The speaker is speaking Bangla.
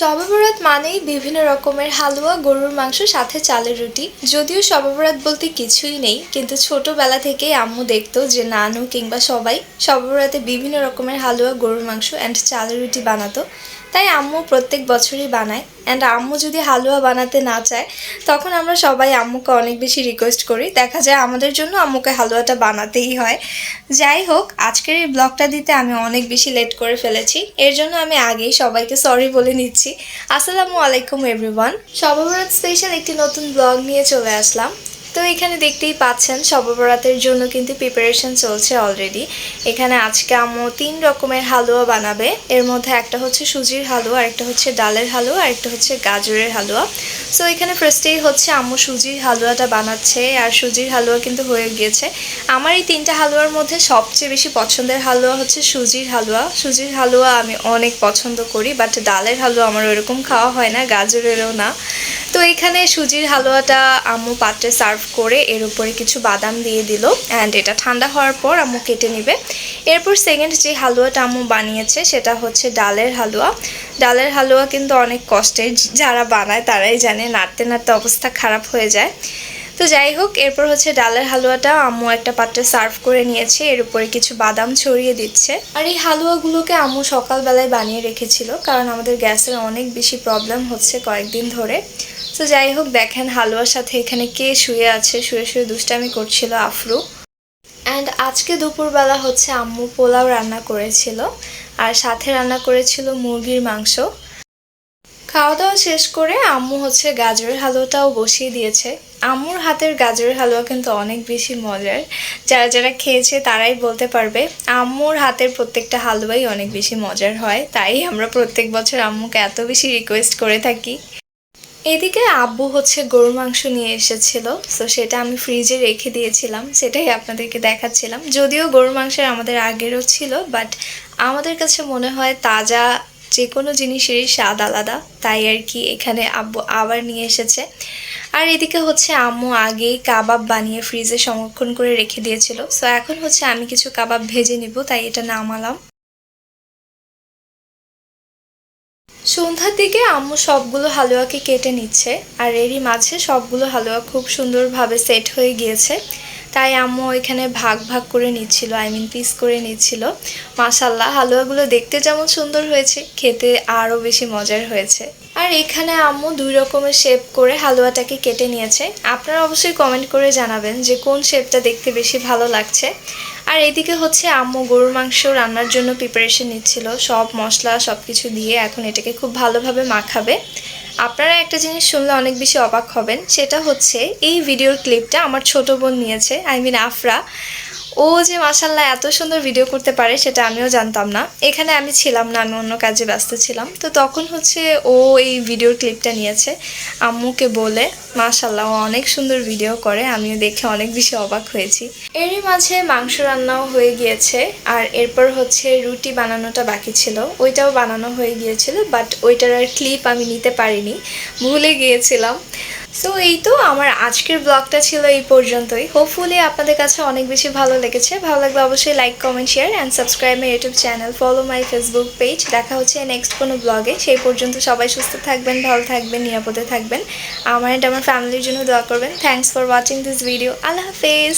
সবাবরাত মানেই বিভিন্ন রকমের হালুয়া, গরুর মাংস, সাথে চালের রুটি। যদিও সবাবরাত বলতে কিছুই নেই, কিন্তু ছোটবেলা থেকে আম্মু দেখতো যে নানু কিংবা সবাই সবাবরাতে বিভিন্ন রকমের হালুয়া, গরুর মাংস অ্যান্ড চালের রুটি বানাতো। তাই আম্মু প্রত্যেক বছরই বানায়। অ্যান্ড আম্মু যদি হালুয়া বানাতে না চায়, তখন আমরা সবাই আম্মুকে অনেক বেশি রিকোয়েস্ট করি। দেখা যায় আমাদের জন্য আম্মুকে হালুয়াটা বানাতেই হয়। যাই হোক, আজকের এই ব্লগটা দিতে আমি অনেক বেশি লেট করে ফেলেছি। এর জন্য আমি আগেই সবাইকে সরি বলে নিচ্ছি। আসসালামু আলাইকুম এভরিওয়ান সবাবরাত স্পেশাল একটি নতুন ব্লগ নিয়ে চলে আসলাম। তো এখানে দেখতেই পাচ্ছেন সববরাতের জন্য কিন্তু প্রিপারেশন চলছে অলরেডি এখানে আজকে আম্মু তিন রকমের হালুয়া বানাবে। এর মধ্যে একটা হচ্ছে সুজির হালুয়া, আরেকটা হচ্ছে ডালের হালুয়া, আরেকটা হচ্ছে গাজরের হালুয়া। সো এখানে ফার্স্টেই হচ্ছে আম্মু সুজির হালুয়াটা বানাচ্ছে, আর সুজির হালুয়া কিন্তু হয়ে গিয়েছে। আমার এই তিনটা হালুয়ার মধ্যে সবচেয়ে বেশি পছন্দের হালুয়া হচ্ছে সুজির হালুয়া। সুজির হালুয়া আমি অনেক পছন্দ করি বাট ডালের হালুয়া আমার ওরকম খাওয়া হয় না, গাজরেরও না। তো এখানে সুজির হালুয়াটা আম্মু পাত্রে সার্ভ করে এর উপরে কিছু বাদাম দিয়ে দিল অ্যান্ড এটা ঠান্ডা হওয়ার পর আম্মু কেটে নেবে। এরপর সেকেন্ড যে হালুয়াটা আম্মু বানিয়েছে সেটা হচ্ছে ডালের হালুয়া। ডালের হালুয়া কিন্তু অনেক কষ্টের, যারা বানায় তারাই জানে, নাড়তে নাড়তে অবস্থা খারাপ হয়ে যায়। তো যাই হোক, এরপর হচ্ছে ডালের হালুয়াটা আম্মু একটা পাত্রে সার্ভ করে নিয়েছে, এর উপরে কিছু বাদাম ছড়িয়ে দিচ্ছে। আর এই হালুয়াগুলোকে আম্মু সকালবেলায় বানিয়ে রেখেছিল, কারণ আমাদের গ্যাসের অনেক বেশি প্রবলেম হচ্ছে কয়েকদিন ধরে। তো যাই হোক, দেখেন হালুয়ার সাথে এখানে কে শুয়ে আছে, শুয়ে শুয়ে দুষ্টামি করছিল আফরু। অ্যান্ড আজকে দুপুরবেলা হচ্ছে আম্মু পোলাও রান্না করেছিল, আর সাথে রান্না করেছিল মুরগির মাংস। খাওয়া দাওয়া শেষ করে আম্মু হচ্ছে গাজরের হালুয়াটাও বসিয়ে দিয়েছে। আম্মুর হাতের গাজরের হালুয়া কিন্তু অনেক বেশি মজার। যারা যারা খেয়েছে তারাই বলতে পারবে, আম্মুর হাতের প্রত্যেকটা হালুয়াই অনেক বেশি মজার হয়। তাই আমরা প্রত্যেক বছর আম্মুকে এত বেশি রিকোয়েস্ট করে থাকি। এদিকে আব্বু হচ্ছে গরু মাংস নিয়ে এসেছিল, তো সেটা আমি ফ্রিজে রেখে দিয়েছিলাম, সেটাই আপনাদেরকে দেখাচ্ছিলাম। যদিও গরু মাংসের আমাদের আগেরও ছিল বাট আমাদের কাছে মনে হয় তাজা যে কোনো জিনিসেরই স্বাদ আলাদা, তাই আর কি এখানে আব্বু আবার নিয়ে এসেছে। আর এদিকে হচ্ছে আম্মু আগেই কাবাব বানিয়ে ফ্রিজে সংরক্ষণ করে রেখে দিয়েছিল সো এখন হচ্ছে আমি কিছু কাবাব ভেজে নিব, তাই এটা নামালাম। সন্ধ্যার দিকে আম্মু সবগুলো হালুয়াকে কেটে নিচ্ছে, আর এরই মাঝে সবগুলো হালুয়া খুব সুন্দরভাবে সেট হয়ে গিয়েছে। তাই আম্মু এখানে ভাগ ভাগ করে নিচ্ছিল আই মিন পিস করে নিচ্ছিল। মাসাল্লাহ হালুয়াগুলো দেখতে যেমন সুন্দর হয়েছে, খেতে আরও বেশি মজার হয়েছে। আর এখানে আম্মু দুই রকমের শেপ করে হালুয়াটাকে কেটে নিয়েছে। আপনারা অবশ্যই কমেন্ট করে জানাবেন যে কোন শেপটা দেখতে বেশি ভালো লাগছে। আর এদিকে হচ্ছে আম্মু গরুর মাংস রান্নার জন্য প্রিপারেশন নিচ্ছিল। সব মশলা সব কিছু দিয়ে এখন এটাকে খুব ভালোভাবে মাখাবে। আপনারা একটা জিনিস শুনলে অনেক বেশি অবাক হবেন, সেটা হচ্ছে এই ভিডিওর ক্লিপটা আমার ছোট বোন নিয়েছে আই মিন আফরা। ও যে মাসাল্লাহ এত সুন্দর ভিডিও করতে পারে, সেটা আমিও জানতাম না। এখানে আমি ছিলাম না, আমি অন্য কাজে ব্যস্ত ছিলাম। তো তখন হচ্ছে ও এই ভিডিওর ক্লিপটা নিয়েছে। আম্মুকে বলে মাসাল্লাহ ও অনেক সুন্দর ভিডিও করে, আমিও দেখে অনেক বেশি অবাক হয়েছি। এরই মাঝে মাংস রান্নাও হয়ে গিয়েছে, আর এরপর হচ্ছে রুটি বানানোটা বাকি ছিল। ওইটাও বানানো হয়ে গিয়েছিল বাট ওইটার আর ক্লিপ আমি নিতে পারিনি। ভুলে গিয়েছিলাম। সো এই তো আমার আজকের ব্লগটা ছিল এই পর্যন্তই। হোপফুলি আপনাদের কাছে অনেক বেশি ভালো লেগেছে। ভালো লাগলে অবশ্যই like comment share and subscribe my YouTube channel follow my Facebook page দেখা হচ্ছে নেক্সট কোনো ব্লগে সেই পর্যন্ত সবাই সুস্থ থাকবেন, ভালো থাকবেন, নিরাপদে থাকবেন। আমার অ্যান্ড আমার ফ্যামিলির জন্য দোয়া করবেন। Thanks for watching this video আল্লাহ হাফেজ।